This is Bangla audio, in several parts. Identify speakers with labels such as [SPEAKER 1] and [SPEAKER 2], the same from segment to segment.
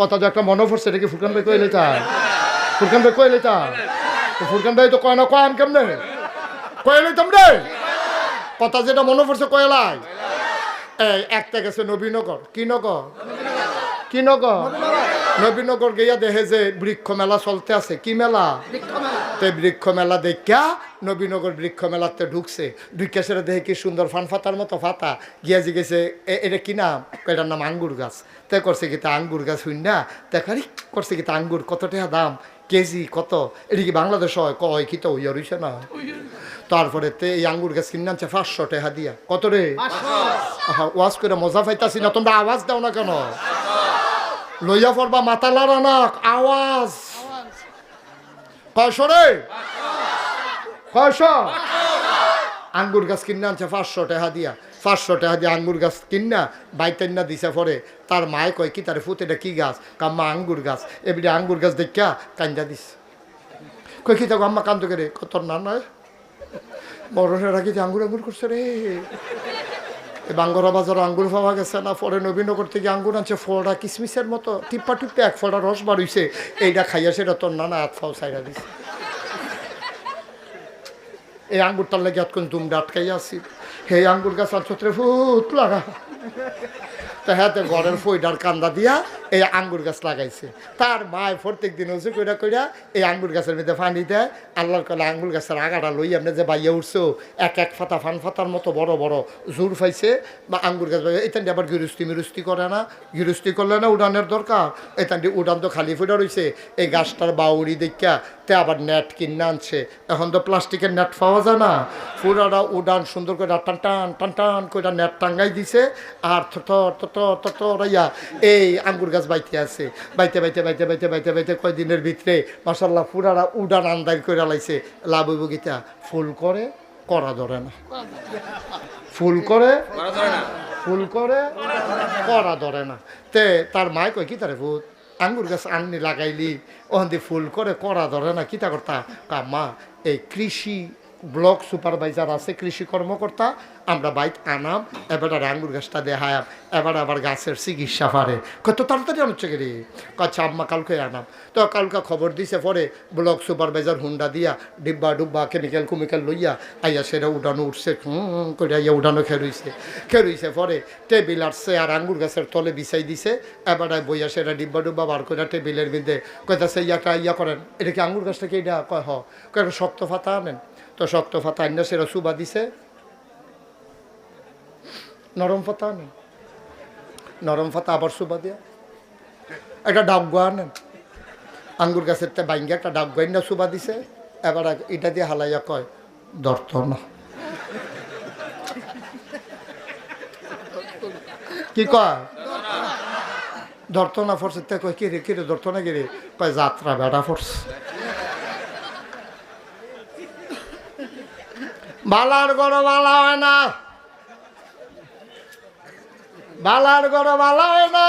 [SPEAKER 1] কথা যে একটা মনে পড়ছে, এটা কি ফুরকান ভাই কইলে তা ফুরকান ভাই কইলে তা তো ফুরকান ভাই তো কয় না, কয় কেমনে? কইলে রে কথা যেটা মনে পড়ছে কয়লাই এই, একটা গেছে নবীনগর। কি নগর? কি নগর? নবীনগর গিয়া দেখে যে বৃক্ষ মেলা চলতে আছে। কি মেলা? তে বৃক্ষ মেলা দেখা নবীনগর বৃক্ষ মেলাতে ঢুকছে। ঢুকে সেটা দেখে কি সুন্দর ফান ফাতার মতো ফাতা। গিয়া জিগেছে এটা কি নাম? এটার নাম আঙ্গুর গাছ। তে করছে কি তা আঙ্গুর গাছ হইন না। দেখারি করছে কি তা আঙ্গুর কত টাকা দাম? কেজি কত? এটা কি বাংলাদেশ হয়? কয় কি তো ইয়া রইছে না? তারপরে তে এই আঙ্গুর গাছ কিনে আনছে পাঁচশো টাকা দিয়া। কত রে? ওয়াজ করে মজা পাইতাছি না তোমরা আওয়াজ দাও না কেন? লইয়া পড়বা, মাথা লড়া না আওয়াজ। কয়শো রে কয়শো আঙ্গুর গাছ কিনে আনছে, পাঁচশো টাকা দিয়া। পাঁচশো টাকা দিয়ে আঙ্গুর গাছ কিনা বাইতেন না দিছে পরে। তার মায় কয়, কি তার ফুট এটা কি গাছ? কাম্মা আঙ্গুর গাছ। এবারে আঙ্গুর গাছ দেখা কান্দা দিস কই কি থাকো আম্মা কান্দ করে? কত না নয় বড় রাখি আঙ্গুর আঙ্গুর করছে রে? বাঙ্গরা বাজার আঙ্গুর পাওয়া গেছে না পরে নবীনগর থেকে আঙ্গুর আনছে, ফলটা কিসমিসের মতো টিপ্পা টিপ্পে এক ফলটা রস বার এইটা খাইয়া সেটা তোর নানা হাত ফাও সাইডা দিছে। এই আঙ্গুরটার লাগে এতক্ষণ দুমডা আটকাইয়া আসি হে আঙ্গুর গাছ আর ছত্রে ফুত লাগা। তা হ্যাঁ ঘরের ফইডার কান্দা দিয়া এই আঙ্গুর গাছ লাগাইছে। তার মায় প্রত্যেক দিন উঁচু কইরা কইরা এই আঙ্গুর গাছের মধ্যে পানি দেয়। আল্লাহর কলে আঙ্গুর গাছের আগাটা লই আপনি যে বাইয়া উঠছো, এক এক ফাতা ফান ফাতার মতো বড় বড় জোর পাইছে বা আঙ্গুর গাছ এখান দিয়ে আবার গিরস্তি মিরস্তি করে না। গিরস্তি করলে না উড়ানের দরকার। এখান দিয়ে উড়ান তো খালি ফুটা রইছে। এই গাছটার বাউরি দেখা তে আবার নেট কিনে আনছে। এখন তো প্লাস্টিকের নেট পাওয়া যায় না। পুরাটা উড়ান সুন্দর করে টান টান টান টান করে নেট টাঙ্গাই দিছে। আর থর থর থর ইয়া এই আঙ্গুর গাছ বাইতে আছে। বাইতে বাইতে বাইতে বাইতে বাইতে বাইতে কয়দিনের ভিতরে মাসাল্লাহ পুরাটা উড়ান আন্দাজ করে লাইছে। লাভ গীতা ফুল করে করা ধরে না। ফুল করে ফুল করে করা ধরে না। তে তার মায় কয় কি তারে ভূত? আঙ্গুর গাছ আননি লাগাইলি ওখান দিয়ে ফুল করে করা ধরে না কিতা করতা? কাম্মা এই কৃষি ব্লক সুপারভাইজার আছে, কৃষি কর্মকর্তা। আমরা বাইক আনাম, এবার আঙ্গুর গাছটা দেখায়াম, এবার আবার গাছের চিকিৎসা পারে। কত তাড়াতাড়ি আনছে রে? কচ্ছা আম্মা কালকে আনাম। তো কালকে খবর দিছে পরে ব্লক সুপারভাইজার হুন্ডা দিয়া ডিব্বা ডুব্বা কেমিক্যাল কুমিক্যাল লইয়া আইয়া সেটা উডানো উঠছে করে আইয়া উডানো খেরুইছে। খেরুইছে পরে টেবিল আসছে আর আঙ্গুর গাছের তলে বিছাই দিছে, এবার বইয়া সেটা ডিব্বা ডুব্বা বার করে টেবিলের মধ্যে কইতাছে, ইয়াটা ইয়া করেন। এটা কি আঙ্গুর গাছটা কি এটা? কয় হ। শক্ত ফাতা আনেন? তো শক্ত ফাতা আন্য সেটা সুবা দিছে। নরম পাতা আনেন নরম পাতা আবার সুবা দিয়া। একটা ডাবগা আনেন আঙ্গুর গাছের তে বাইঙ্গে একটা ডাবগা না সুবা দিছে। এবার এটা দিয়ে হালাইয়া কয় দর্ত না। কি কয়? ধরতো না। ফরছে। তে কয় কিরে কিরে ধরতো না কিরে কয়, যাত্রা বেড়া ফরছে। বালার গড় বালা হয় না। বালার গড় বালা হয় না।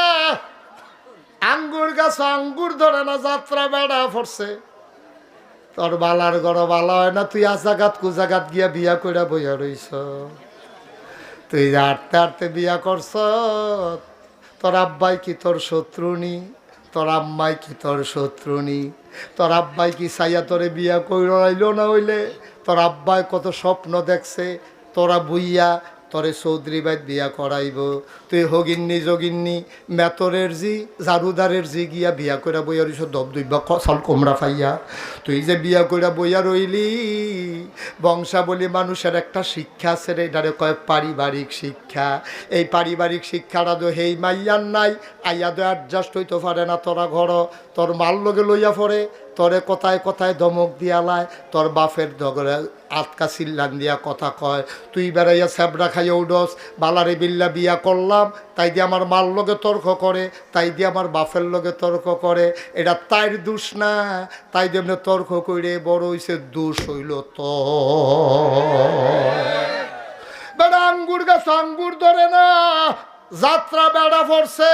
[SPEAKER 1] আঙ্গুর গাছ আঙ্গুর ধরে না, যাত্রা বেড়া পড়ছে। তোর বালার গড় বালা হয় না, তুই আজাগাত কুজাগাত গিয়া বিয়া কইরা বইয়া রইছ। তুই আটতে আটতে বিয়া করছ, তোর আব্বাই কি তোর শত্রুনি তোর আম্মাই কি তোর শত্রুনি তোর আব্বাই কি সাইয়া তোরে বিয়া কইর আইলো না হইলে? তোর আব্বায় কত স্বপ্ন দেখছে, তোরা বুইয়া তোরে চৌধুরী বাইত বিয়া করাইব। তুই হগিন্নি যোগিন্নি মেতরের জি, জারুদারের জি গিয়া বিয়া কইরা বইয়া রইছ, দব দুইবা কসাল কোমরা পাইয়া তুই যে বিয়া কইরা বইয়া রইলি, বংশাবলী মানুষের একটা শিক্ষা আছে রে, এটারে কয় পারিবারিক শিক্ষা। এই পারিবারিক শিক্ষাটা তো হেই মাইয়ার নাই, আইয়া তো অ্যাডজাস্ট হইতে পারে না তোরা ঘর তোর মাল লগে লইয়া পড়ে তোরে কথায় কথায় ধমক দিয়া লায় তোর বাপের দগরে আটকা সিল্লান দিয়া কথা কয়। তুই বেড়াইয়া স্যাবরা খাইয়া উডস, বালারে বিল্লা বিয়া করলাম, তাই দিয়ে আমার মার লগে তর্ক করে, তাই দিয়ে আমার বাপের লগে তর্ক করে। এটা তাইর দোষ না, তাই দিয়ে তর্ক করে বড় হইছে, দোষ হইল তো বেড়া আঙ্গুর গাছ, আঙ্গুর ধরে না, যাত্রা বেড়া পড়ছে।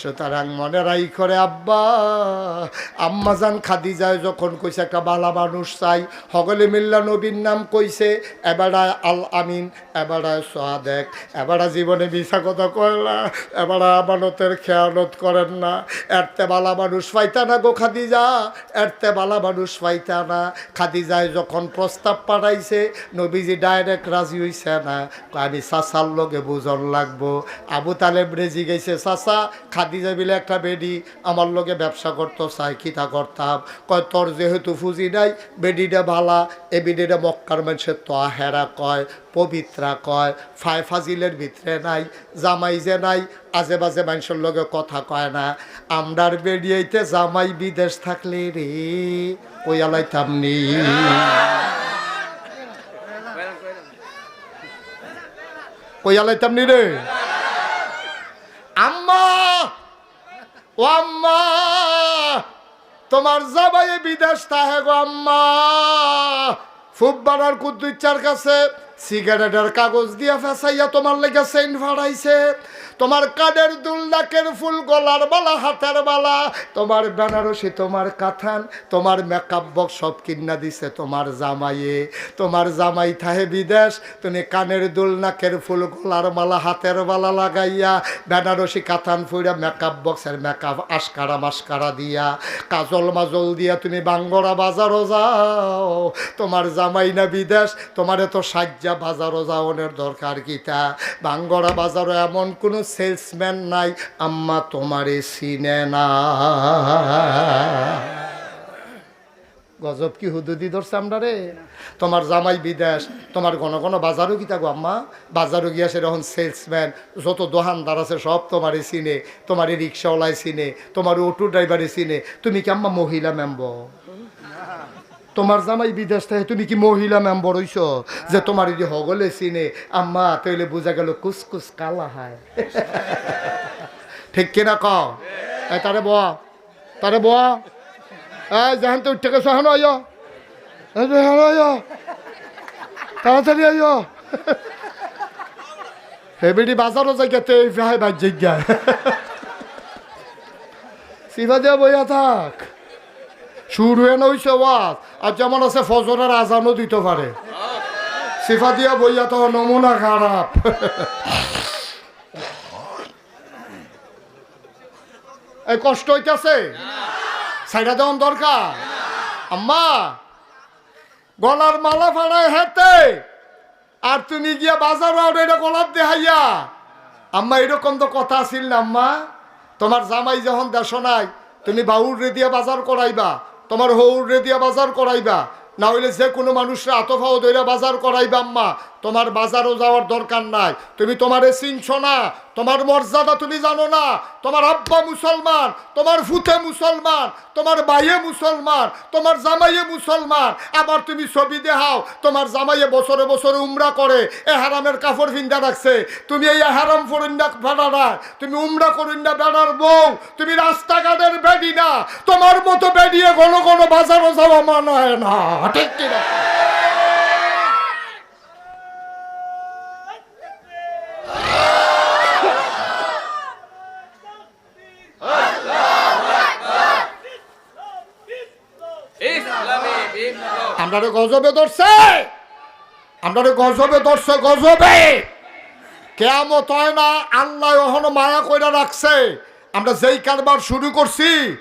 [SPEAKER 1] সুতরাং মনে রাই করে আব্বা আম্মাজান খাদি যায় যখন কইছে একটা বালা মানুষ চাই সকলে মিল্লা নবীর নাম কইছে এবারায় আল আমিন এবারায় সোয়াদেক এবারা জীবনে মিশা কথা কয়লা এবারা আমানতের খেয়ালত করেন না, এরতে বালা মানুষ পাইতা না গো খাদিজা, এরতে বালা মানুষ পাইতা না। খাদিজায় যখন প্রস্তাব পাঠাইছে, নবীজি ডাইরেক্ট রাজি হইছে না। আমি চাচার লগে বুঝন লাগবো। আবু তালেব রেজি গেছে, চাচা খাদিজা বিলে একটা বেডি, আমার লগে ব্যবসা করতো চাই খিতা করতাম। কয়, তোর যেহেতু ফুজি নাই, বেডিটা ভালা, এ বেডিটা মক্কার মানুষের তো আহেরা কয়, পবিত্রা কয় ফাই ফাজিলের ভিতরে নাই, জামাই যে নাই, আজে বাজে মানুষের লগে কথা কয় না। আমরার বেরিয়েতে জামাই বিদেশ থাকলে রে ওই আলাইতাম নি। ওই নি রে আম্মা ও আম্মা তোমার জামাই বিদেশ তাহে গো আম্মা। ফুটবলার কুদ্দুচ্চার কাছে সিগারেটের কাগজ দিয়া ফেসাইয়া তোমার লেগে সেন্ট ভাড়াইছে তোমার কানের দুল নাকের ফুল গলার বালা, হাতের বালা। তোমার বেনারসি, তোমার কাথান তোমার মেকআপ বক্স সব কিনা দিছে তোমার জামাইয়ে। তোমার জামাই থাহে বিদেশ, তুমি কানের দুল নাকের ফুল গলার মালা হাতের বালা লাগাইয়া বেনারসি কাথান ফুইরা মেকআপ বক্সের মেকআপ আশকারা মাস্কারা দিয়া। কাজল মাজল দিয়া তুমি বাঙ্গরা বাজারও যাও। তোমার জামাই না বিদেশ, তোমার এত সাজ্জা বাজারও যাওয়ানোর দরকার কিতা বাঙ্গরা বাজারও এমন কোনো সেলসম্যান নাই, আম্মা তোমারে চিনে না। গজব কি হুদুদি ধরছে আমরা রে তোমার জামাই বিদেশ, তোমার ঘন ঘন বাজারও কি থাকো আম্মা? বাজারও গিয়া সেরকম সেলসম্যান, যত দোকানদার আছে সব তোমারে চিনে, তোমার রিক্সাওয়ালায় চিনে, তোমার অটো ড্রাইভারে চিনে। তুমি কি আম্মা মহিলা মেম্বর তোমার জামাই বিদেশ থেকে তুমি কি মহিলা মেম্বর হইছ? যে তোমার যদি হগলে চিনে আম্মা তৈলে বোঝা গেল কুসকুস কালা হায়। ঠিক কিনা ক এই তারে বয়া তারে বয়া। এই যেখান তো উঠে গেছো হেন আইয়। হেন আইয়। তাড়াতাড়ি আইয়। হেবিডি বাজারও জায়গাতে এই ভাই বাজ জায়গায় সিভা বইয়া থাক। শুরু হয়ে নইছে ওয়াজ। আর যেমন আছে ফজরের আজানও দিতে পারে। সিফা দিয়া বইয়া তো নমুনা খারাপ। এই কষ্ট হইতাছে? সাইডা দেওয়ান দরকার? আম্মা, গলার মালা ফাড়ায় হেতে আর তুমি গিয়া বাজার এটা গলার দেহাইয়া। আম্মা, এরকম তো কথা আছিল না আম্মা। তোমার জামাই যখন দেশ নাই, তুমি বাউর রেদিয়া বাজার করাইবা। তোমার হৌরে রেদিয়া বাজার করাইবা। না হইলে যে কোনো মানুষরা আতফাও দইরা বাজার করাইবা আম্মা। তোমার বাজারও যাওয়ার দরকার নাই। তুমি তোমারে চিনছ না। তোমার মর্যাদা তুমি জানো না। তোমার আব্বা মুসলমান, তোমার ফুতে মুসলমান, তোমার বাইয়ে মুসলমান, তোমার জামাইয়ে মুসলমান। আবার তুমি ছবি দেখাও, তোমার জামাইয়ে বছরে বছরে উমরা করে, এ হারামের কাপড় ফিন্দা রাখছে। তুমি এই হারাম ফরিন্দা ফেরা না, তুমি উমরা করিন্দা বেড়ার বউ, তুমি রাস্তাঘাটের বেডি না। তোমার মতো বেডিয়ে ঘন ঘন বাজারও যাওয়া মানায় না। ঠিক কিনা?
[SPEAKER 2] বিপ্লব
[SPEAKER 1] আমরা গজবে ধরছে। আমরা গজবে ধরছে, গজবে। কেয়ামত হয় না, আল্লাহ এখনও মায়া কইরা রাখছে। আমরা যেই কারবার শুরু করছি,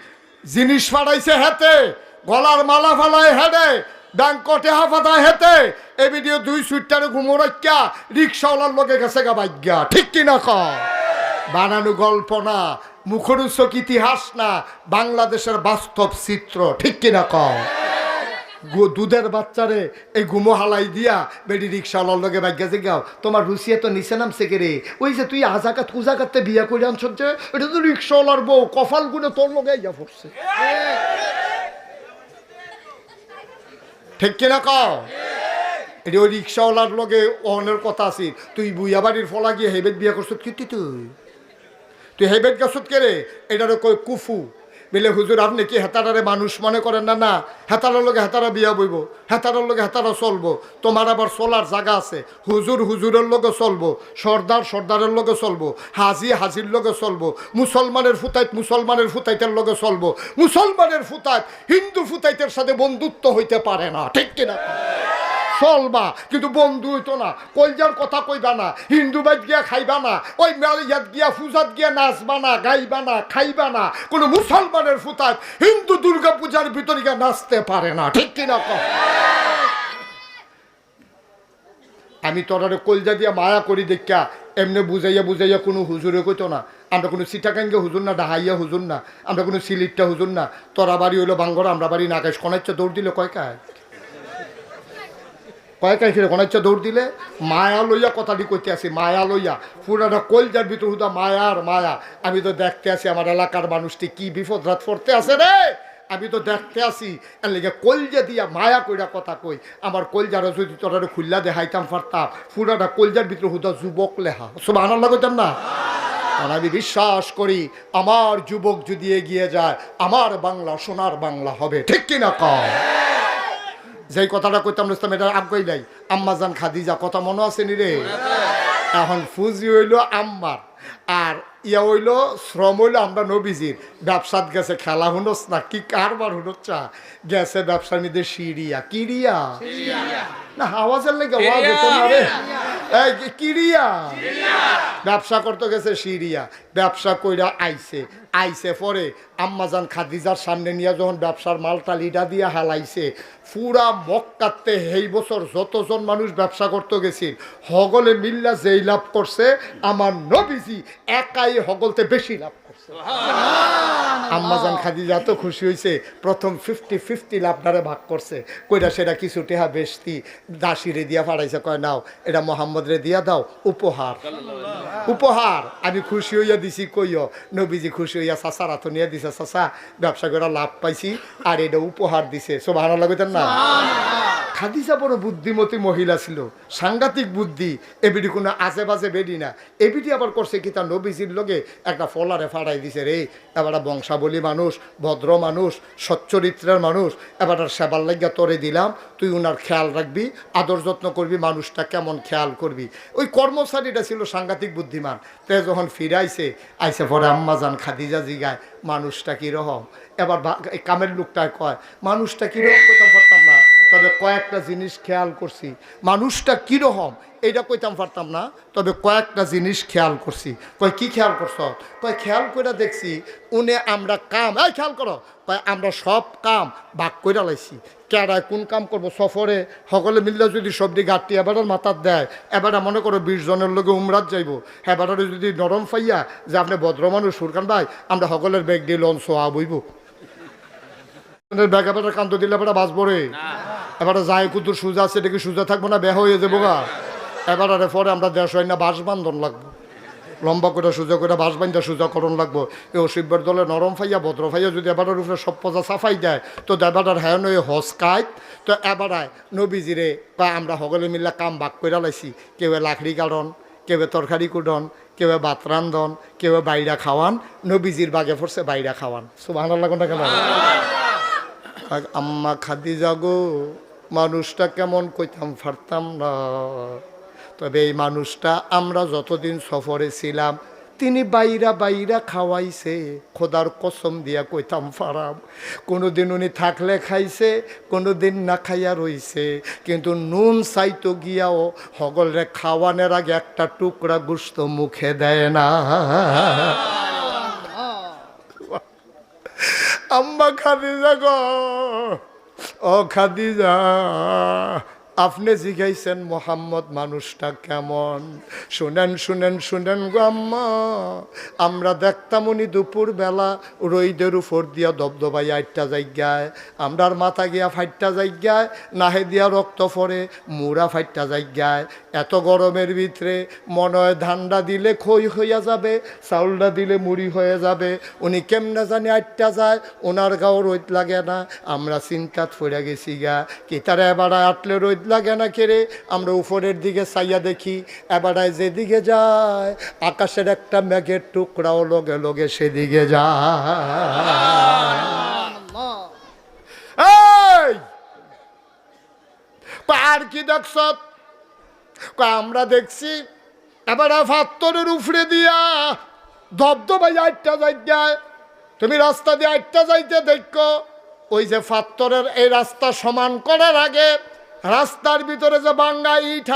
[SPEAKER 1] জিনিস ফাড়াইছে হেতে গলার মালা ফালায় হেডে ব্যাংকটে হাফাতায় হেতে এ ভিডিও দুই সুইটারে ঘুমোরাক্যা রিক্সাওয়ালার লোকে গেছে গা ভাগ্যা ঠিক কিনা ক? বানানো গল্প না, মুখরুচক ইতিহাস না, বাংলাদেশের বাস্তব চিত্র। ঠিক কিনা ক? গু- দুধের বাচ্চারে, এই গুমো হালাই দিয়া বেডি রিক্সাওয়ালার লগে যে গাও তোমার রুসিয়া তো নিচে নামছে কে রে? ওই যে তুই আজাকাত কুজাকাতে বিয়া করে আনছ যে, এটা তো রিক্সাওয়ালার বউ কফাল গুনে তোর লগে ইয়া পড়ছে। ঠিক কিনা কও? এটা ওই রিক্সাওয়ালার লগে অনের কথা আছে। তুই বুইয়া বাড়ির ফলা গিয়ে হেবেট বিয়া করছ কি তুই? তুই হেবেট গাছত কে রে? এটারে কই কুফু। বলে হুজুর, আপনি কি হেতারারে মানুষ মনে করেন না? না, হেতারার লগে হেতারা বিয়া বইব, হেতারার লগে হেতারা চলবো। তোমার আবার চলার জায়গা আছে, হুজুর হুজুরের লগে চলবো, সর্দার সর্দারের লগে চলবো, হাজি হাজির লগে চলবো, মুসলমানের ফুতাইত মুসলমানের ফুতাইতের লগে চলবো, মুসলমানের ফুতাইত হিন্দু ফুতাইতের সাথে বন্ধুত্ব হইতে পারে না, ঠিক কিনা? চলবা। কিন্তু বন্ধু হইতো না। কলজার কথা কইবা না। হিন্দু বাইত গিয়া খাইবা না। ওই ইয়াত গিয়া পূজাত গিয়া নাচবা না, গাইবা না, খাইবা না। কোনো মুসলমানের ফুতাত হিন্দু দুর্গা পূজার ভিতরে গিয়া নাচতে পারে না। ঠিক কিনা কও? আমি তোরারে কলজা দিয়া মায়া করি দেখা এমনি বুঝাইয়া বুঝাইয়া কোনো হুজুরে কইতো না। আমরা কোনো সিটাকাঙ্গে হুজুর না, ডাহাইয়া হুজুর না। আমরা কোনো সিলিটটা হুজুর না। তোরা বাড়ি হইল বাঙ্গর, আমরা বাড়ি নাকাশ কনাইচ্ছে দৌড় দিলে কয় কায়? কয়েক ফিরে কোনাইচ্ছা দৌড় দিলে, মায়া লইয়া কথাটি কইতে আসি, মায়া লইয়া। পুরাটা কলজার ভিতর হুদা মায়ার মায়া। আমি তো দেখতে আসি আমার এলাকার মানুষটি কি বিপদ রাত পড়তে আছে রে? আমি তো দেখতে আসি, এর লেগে কলজা দিয়া মায়া কইরা কথা কই। আমার কলজারও যদি তোরা খুল্লা দেখাইতাম পারতাম পুরাটা কলজার ভিতর হুদা যুবক লেহা। সব আনার লাগাইতাম না? আর আমি বিশ্বাস করি, আমার যুবক যদি এগিয়ে যায়, আমার বাংলা, সোনার বাংলা হবে। ঠিক কিনা কম যেই কথাটা কইতাম রুস্তাম এটা আগ্রহী নাই। আম্মা আম্মাজান খাদিজা কথা মনে আছে নি রে? এখন ফুজি হইল আম্মার আর ইয়া হইল শ্রম হইল আমরা নবীজির। ব্যবসাত গেছে খেলা হুনস না কি কারবার হুনচ্ছা গেছে ব্যবসার মধ্যে সিরিয়া কিরিয়া না আওয়াজের লেগে আওয়াজ হতো না রে। এই যে কিরিয়া? ব্যবসা করতে গেছে সিরিয়া। ব্যবসা কইরা আইছে। আইছে পরে আম্মাজান খাদিজার সামনে নিয়ে যখন ব্যবসার মালটা লিডা দিয়ে হালাইছে, পুরা মক্কাতে এই বছর যতজন মানুষ ব্যবসা করতে গেছিল, হগলে মিল্লা যেই লাভ করছে, আমার নবীজি একাই হগলতে বেশি লাভ আম্মাজান খাদিজা এত খুশি হয়েছে প্রথম ফিফটি ফিফটি লাভটারে ভাগ করছে। কইরা সেটা কিছু টেহা বেশতি দাসিরে দিয়া ফাড়াইছে কয় নাও এটা মোহাম্মদ রে দিয়া দাও উপহার। উপহার। আমি খুশি হইয়া দিছি কইও নবীজি খুশি হইয়া হাত নিয়ে দিছে চাচা ব্যবসা করে লাভ পাইছি আর এটা উপহার দিছে। সব ভালো লাগতেন না খাদিজা বড় বুদ্ধিমতী মহিলা ছিল সাংঘাতিক বুদ্ধি এবিডি কোনো আজে বাজে বেডি না। এবিডি আবার করছে কি তার নবীজির লগে একটা ফলারে ফাড়াই দিছে রে, এবার বংশাবলী মানুষ, ভদ্র মানুষ সচ্চরিত্রের মানুষ, এবার সেবার লাগিয়া তোরে দিলাম, তুই উনার খেয়াল রাখবি, আদর যত্ন করবি, মানুষটা কেমন খেয়াল করবি। ওই কর্মচারীটা ছিল সাংঘাতিক বুদ্ধিমান, তে যখন ফিরাইছে, আইসে পরে আম্মা যান খাদিজা জিগায়, মানুষটা কীরকম এবার কামের লোকটায় কয়, মানুষটা কীরকম কইতাম পারতাম না। তবে কয়েকটা জিনিস খেয়াল করছি, মানুষটা কীরকম এইটা কইতাম পারতাম না তবে কয়েকটা জিনিস খেয়াল করছি। কয় কি খেয়াল করছ? কয় খেয়াল করে দেখছি উনি আমরা কাম এই খেয়াল করো কয় আমরা সব কাম ভাগ করে লাইছি। কেডায় কোন কাম করব? সফরে সকলে মিললে যদি সবজি ঘাটতি এবারের মাথার দেয় এবারে মনে করো বিশ জনের লোকে উমরাত যাইব। এবারে যদি নরম ফাইয়া যে আপনি ভদ্র মানুষ সুরকান ভাই আমরা সকলের ব্যাগ দিয়ে লঞ্চ হওয়া বইব ব্যাগ এবারে কান্ত দিলে এবারে বাঁচবো রে। এবারে যায় কুতুর সুজা আছে এটা কি সুজা থাকব না বেহ হয়ে যাব গা। এবারে পরে আমরা দেশ হয় না বাঁশ বান্ধন লাগবো। লম্বা করে সোজা করে বাঁশ বান্ধা সোজা করণ লাগবো। এই অসিব্যের দলে নরম ফাইয়া, ভদ্র ফাইয়া যদি এবারের উপরে সব পজা সাফাই দেয়, তো এবারের হ্যাঁ নয় হসকাইত তো এবারায় নবীজিরে বা আমরা সকলে মিলে কাম বাক করে লাইছি, কেউ লাখড়ি কারণ কেউ তরকারি কুটন, কেউ ভাত রান্ধন, কেউ বাইরা খাওয়ান, নবীজির বাগে পড়ছে বাইরা খাওয়ান। সুবাহ লাগুন কেন আম্মা খাদি যাগো মানুষটা কেমন কইতাম পারতাম না। তবে এই মানুষটা আমরা যতদিন সফরে ছিলাম, তিনি বাইরা বাইরা খাওয়াইছে। খোদার কসম দিয়া কইতাম, ফারাম কোনো দিন উনি থাকলে খাইছে কোনো দিন না খাইয়া রইছে। কিন্তু নুন চাইতো গিয়াও হগলরে খাওয়ানোর আগে একটা টুকরা গুস্ত মুখে দেয় না। আম্মা খাদিজা গো, ও খাদিজা আপনি জিগাইছেন মোহাম্মদ মানুষটা কেমন? শুনেন শুনেন শুনেন গো আম্মা। আমরা দেখতাম উনি দুপুর বেলা রইদের উপর দিয়া দবদবাই আটটা জায়গায়, আমরার মাথা গিয়া ফাইটটা জায়গায়, নাহে দিয়া রক্ত পরে মুড়া ফাইটটা জায়গায়। এত গরমের ভিতরে মনে হয় ধান্ডা দিলে খই হইয়া যাবে, চাউলটা দিলে মুড়ি হয়ে যাবে। উনি কেমনে জানি আটটা যায়? ওনার গাও রোদ লাগে না। আমরা চিন্তাত পড়ে গেছি গা, কি তারা এবার আটলে রোদ লাগে না কেড়ে, আমরা উপরের দিকে চাইয়া দেখি এবারায় যেদিকে যায়, আকাশের একটা মেঘের টুকরাও লগে লগে সেদিকে যায়। আর কি দেখছ? আমরা দেখছি, এবার ফাত্তরের উফরে দিয়া দবদবাই আটটা জায়গায় তুমি রাস্তা দিয়ে আটটা যাইতে দেখো, ওই যে ফাত্তরের এই রাস্তা সমান করার আগে রাস্তার ভিতরে যে বাঙ্গা ইট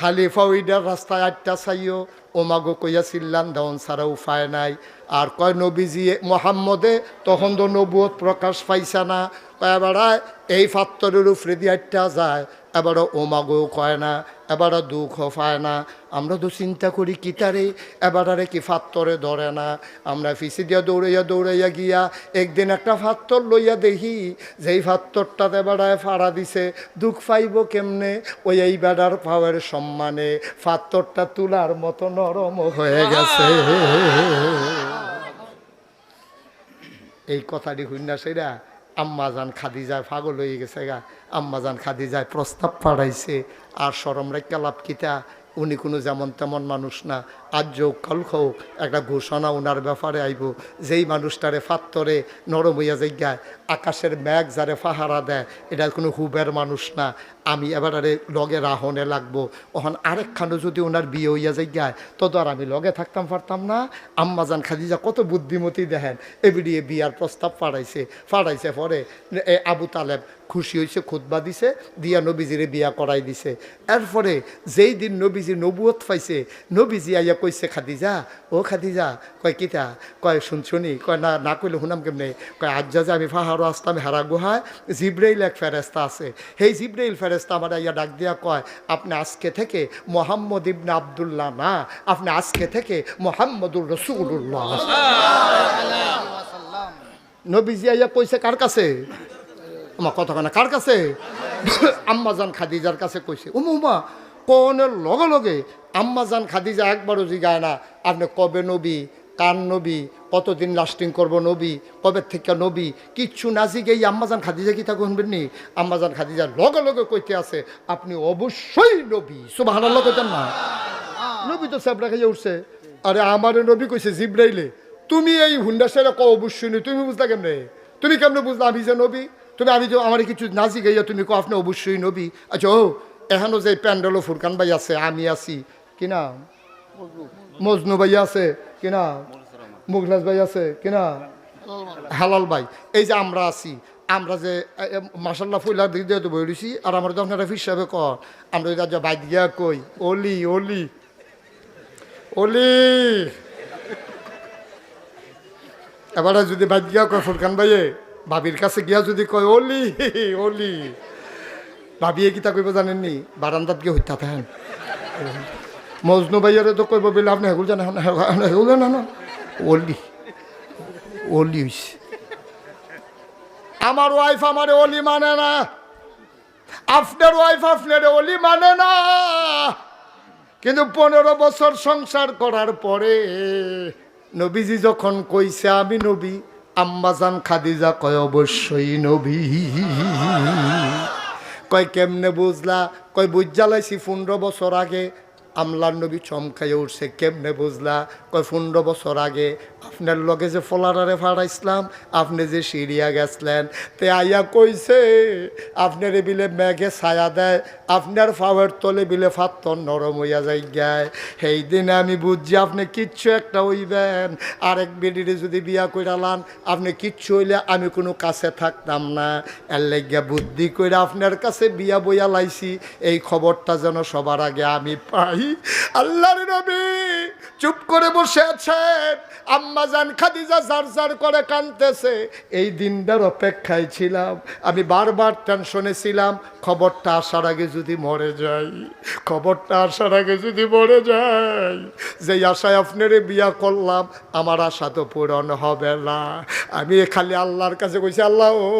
[SPEAKER 1] খালি খালিফা রাস্তায় আটটা চাইও ওমাগো কইয়া চিল্লান ধন ছাড়া উপায় নাই। আর কয়, নবীজি মোহাম্মদে তখন তো নবুয়ত প্রকাশ পাইছে না। কয় বেড়ায় এই ফাত্তরের উপরে দিয়ে আটটা যায় এবারও ওমাগো কয় না। এবারও দুঃখ পায় না। আমরা তো চিন্তা করি কি তারে? এবারে কি ফাত্তরে ধরে না। আমরা ফিসি দিয়া দৌড়াইয়া দৌড়াইয়া গিয়া একদিন একটা ফাত্তর লইয়া দেখি যেই ফাত্তরটাতে বেড়ায় ফাড়া দিছে দুঃখ পাইব কেমনে? ওই এই বেড়ার পাওয়ার সম্মানে ফাত্তরটা তুলার মতো নরম হয়ে গেছে। এই কথাটি শুননা সেরা। আম্মাজান খাদি যায় পাগল হয়ে গেছে গা। আম্মাজান খাদি যায় প্রস্তাব পাঠাইছে, আর সরম রেখা লাভ কিতা উনি কোনো যেমন তেমন মানুষ না। আজ যোগ কাল হোক, একটা ঘোষণা ওনার ব্যাপারে আইব। যেই মানুষটারে ফাত্তরে নরম হইয়া যাইগায়, আকাশের ম্যাগ যারে ফাহারা দেয়, এটা কোনো হুবের মানুষ না। আমি এবারে লগে রাহনে লাগবো। ওখান আরেকখানো যদি ওনার বিয়ে হইয়া যাই যাইগায় তত আর আমি লগে থাকতাম পারতাম না। আম্মাজান খাদিজা কত বুদ্ধিমতী দেখেন। এবিডিয়ে বিয়ার প্রস্তাব পাঠাইছে। পাঠাইছে পরে এ আবু তালেব খুশি হয়েছে খুতবা দিছে, দিয়া নবীজিরে বিয়া করাই দিছে। এরপরে যেই দিন নবীজি নবুয়ত পাইছে, নবীজি আইয়া কইছে, খাদিজা, ও খাদিজা, কয় কিতা? কয় শুনছুনি কয়, না না কইলে শুনাম কেমনে? কয় আজ যা যে আমি ফাহারও আসতাম হেরা গুহায়, জিব্রাইল এক ফেরেস্তা আছে। সেই জিব্রাইল ফেরেস্তা আমার ইয়া ডাক দিয়া কয়, আপনি আজকে থেকে মোহাম্মদ ইবনে আবদুল্লাহ না, আপনি আজকে থেকে মোহাম্মদুর রসুল্লাহ নবীজি আইয়া কইছে, কার কাছে? আমার কথা কেনা কার কাছে? আম্মাজান খাদিজার কাছে কইছে, উমা উমা, কনের লগে লগে আম্মাজান খাদিজা একবারও জিগায় না, আপনি কবে নবী? কার নবী? কতদিন লাস্টিং করব নবী? কবে থেকে নবী? কিচ্ছু না জিগে এই আম্মাজান খাদিজা কি তা শুনবেন নি আম্মাজান খাদিজা লগে লগে কইতে আছে, আপনি অবশ্যই নবী। সুবাহ কইতেন না। নবী তো স্যাবরা খাইয়ে উঠছে। আরে আমারে নবী কইছে জিব্রাইলে, তুমি এই হুন্ডা সেরা ক অবশ্যই নি তুমি বুঝলা কেমনে? তুমি কেমনে বুঝলা আমি যে নবী? তুমি আমি তো আমার কিছু নাজি গাইয়া তুমি কো আপনি অবশ্যই নবী? আচ্ছা ও, এখানো যে প্যান্ডেলও ফুরকান ভাই আছে, আমি আছি। কি না মজনু ভাই আছে। কি না মুগলাস ভাই আছে কিনা? হালাল ভাই, এই যে আমরা আছি, আমরা যে মাসাল্লাহ ফুলা দিকে দিয়ে বই রয়েছি আর আমার তো আপনারা হিসাবে ক আমরা যদি আজ বাইক গিয়া কই, অলি অলি অলি। এবারে যদি বাইক দিয়া কয়, ফুরকান ভাইয়ে, ভাবির কাছে গিয়া যদি কয়, অলি অলি। ভাবিয়ে কিতা কইব জানেননি? বারান্দাত গিয়ে হত্যা থাকেন। মজনু ভাইয়ারে তো কইব বলে আপনি হেগুল জানেন হেগুল জানেন না? অলি অলি হইছে। আমার ওয়াইফ আমার অলি মানে না। আপনার ওয়াইফ আপনার অলি মানে না। কিন্তু পনেরো বছর সংসার করার পরে নবীজি যখন কইছে, আমি নবী আম্মাজান খাদিজা কয়, অবশ্যই নবী। কয়, কেমনে বুঝলা? কয়, বুঝ জ্বালাইছি পনেরো বছর আগে। আমলার নবী চমকাইয়া উঠছে কেমনে বুঝলা? কয় পনেরো বছর আগে, আপনার লগে যে ফলারারে ফাড়াইছিলাম, আপনি যে সিরিয়া গেছলেন, তে আইয়া কইছে, আপনার বিলে মেঘে ছায়া দেয়, আপনার ফাওয়ার তলে বিলে ফাত্তর নরম হইয়া যাই গায় সেই দিনে আমি বুঝছি আপনি কিচ্ছু একটা হইবেন, আরেক বেডিরে যদি বিয়া কইরালান আপনি কিচ্ছু হইলে আমি কোনো কাছে থাকতাম না। এর লাগিয়া বুদ্ধি কইরা আপনার কাছে বিয়া বইয়া লাইছি, এই খবরটা যেন সবার আগে আমি পাই। আল্লাহর নবী, চুপ করে বসে আছেন আম্মা জান খাদিজা জার জার করে কানতেছে এই দিনটার অপেক্ষায় ছিলাম। আমি বারবার টেনশনে ছিলাম। খবরটা আসার আগে যদি মরে যাই, খবরটা আসার আগে যদি মরে যাই যে আশায় আপনারে বিয়া করলাম, আমার আশা তো পূরণ হবে না। আমি খালি আল্লাহর কাছে কইছি, আল্লাহ ও,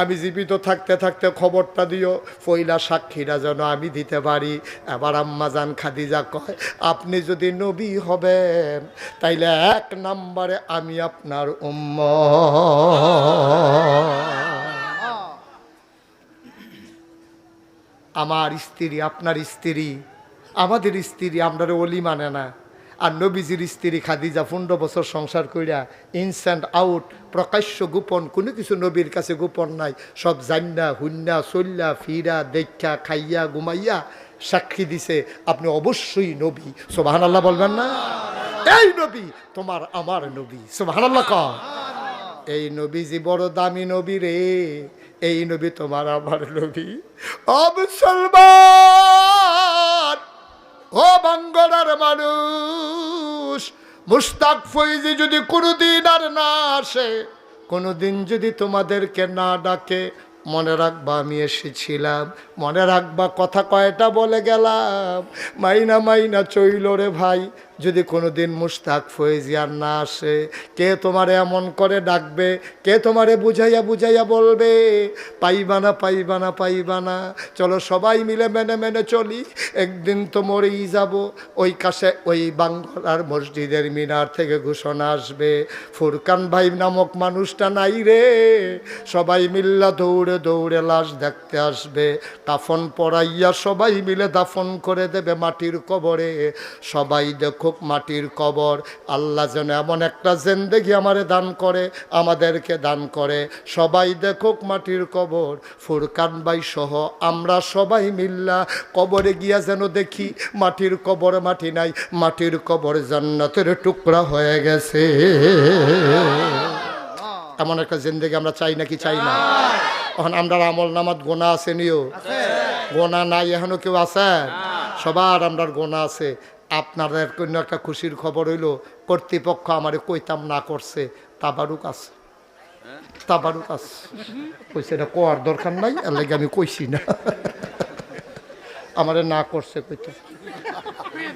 [SPEAKER 1] আমি জীবিত থাকতে থাকতে খবরটা দিও। পয়লা সাক্ষীরা যেন আমি দিতে পারি। এবার আম্মা জান খাদিজা কয়, আপনি যদি নবী হবেন তাইলে এক নম্বরে আমি আপনার উম্ম আমার স্ত্রী, আপনার স্ত্রী, আমাদের স্ত্রী আমরা অলি মানে না। আর নবীজির স্ত্রী খাদিজা পনেরো বছর সংসার কইরা ইনস্ট্যান্ট আউট প্রকাশ্য গোপন, কোনো কিছু নবীর কাছে গোপন নাই। সব জান্না হুন্না চল্লা ফিরা দেখা খাইয়া, ঘুমাইয়া সাক্ষী দিছে, আপনি অবশ্যই নবী। সোবাহান আল্লাহ বলবেন না? এই নবী তোমার আমার নবী সোবাহান আল্লাহ ক এই নবীজি বড় দামি নবী রে এই নবী তোমার আমার নবী। ও মুসলমান ও বাঙ্গলার মানুষ মুস্তাক ফৈজি যদি কোনোদিন আর না আসে কোনোদিন যদি তোমাদেরকে না ডাকে মনে রাখবা আমি এসেছিলাম মনে রাখবা কথা কয়টা বলে গেলাম। মাইনা মাইনা চইল রে ভাই যদি কোনোদিন মুস্তাক ফয়েজি আর না আসে, কে তোমারে এমন করে ডাকবে? কে তোমারে বুঝাইয়া বুঝাইয়া বলবে? পাইবা না পাইবা না পাইবা না। চলো সবাই মিলে মেনে মেনে চলি। একদিন তো মরেই যাব। ওই কাছে ওই বাংলার মসজিদের মিনার থেকে ঘোষণা আসবে। ফুরকান ভাই নামক মানুষটা নাই রে। সবাই মিল্লা দৌড়ে দৌড়ে লাশ দেখতে আসবে। কাফন পরাইয়া সবাই মিলে দাফন করে দেবে মাটির কবরে। সবাই দেখুক মাটির কবর। আল্লাহ যেন এমন একটা জেন্দেগি আমারে দান করে আমাদেরকে দান করে। সবাই দেখুক মাটির কবর। ফুরকান ভাই সহ আমরা সবাই মিল্লা কবরে গিয়া যেন দেখি মাটির কবরে মাটি নাই মাটির কবর জান্নাতের টুকরা হয়ে গেছে। এমন একটা জিন্দেগি আমরা চাই নাকি চাই না? এখন আমরা আমল নামাত গোনা আছে নিও। গোনা নাই এখনও কেউ আছে? সবার আমরা গোনা আছে। আপনাদের কোনো একটা খুশির খবর হইল, কর্তৃপক্ষ আমারে কইতাম না করছে। তাবারুক আছে। তাবারুক আছে। কইছে এটা কোয়ার দরকার নাই, এর লাগে আমি কইছি না। আমারে না করছে কইতাম।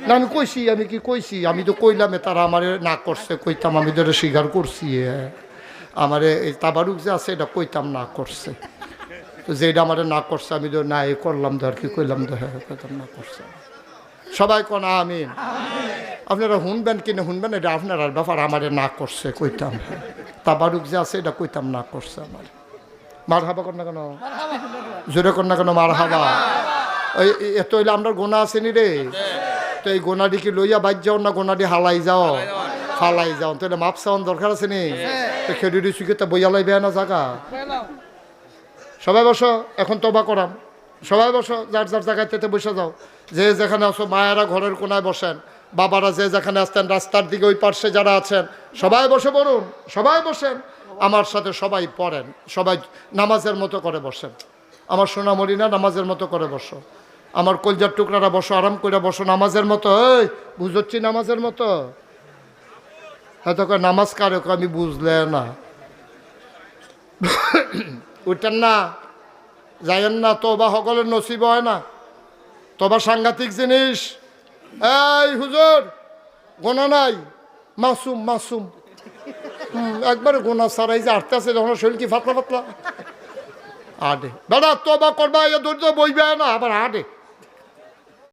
[SPEAKER 1] না, আমি কইছি, আমি কি কইছি? আমি তো কইলামে তারা আমারে না করছে কইতাম, আমি তো স্বীকার করছি আমারে এই তাবারুক যে আছে, এটা কইতাম না করছে। তো যেটা আমারে না করছে, আমি তো না এ করলাম তো আর কি কইলাম তো হ্যাঁ কইতাম না করছে। সবাই কোন আমিন। আপনারা শুনবেন কি না শুনবেন, এটা আপনার ব্যাপার আমারে না করছে, কইতাম। তাবারুক যে আছে, এটা কইতাম না করছে আমার। মার হাবা না কেন? জোরে না কেন মার হাবা এত হইলে আপনার গোনা আসেনি রে। তো এই গোনাডি কি লইয়া বাইর যাও না গোনাডি হালাই যাও? ফালাই যাও। তাহলে মাপ চাওয়ান দরকার আছে নি? তো খেডুডি চুকিতে বইয়া লাইবে না জাগা। সবাই বসো, এখন তবা করাম। সবাই বসো, যার যার জায়গায় তেতে বসে যাও। যে যেখানে আছো, মায়েরা ঘরের কোনায় বসেন, বাবারা যে যেখানে আসতেন রাস্তার দিকে ওই পার্শ্বে যারা আছেন, সবাই বসে পড়ুন সবাই বসেন। আমার সাথে সবাই পড়েন, সবাই নামাজের মতো করে বসেন। আমার সোনামণি না নামাজের মতো করে বসো। আমার কলজার টুকরারা বসো, আরাম করে বসো নামাজের মতো। এই, বুঝচ্ছি নামাজের মতো? হয়তো কয়, নামাজ কারে আমি বুঝলে না। উঠেন না। যাইয়েন না তোবা সকলের নসিব হয় না। তোবা সাংঘাতিক জিনিস। এই হুজুর, গোনা নাই। মাসুম মাসুম। একবার গোনা সারাই যে আটতে আছে যখন শরীর কি ফাতলা ফাতলা? আডে বেড়া তোবা করবা, এ দরিদ্র বইবে না, আবার আডে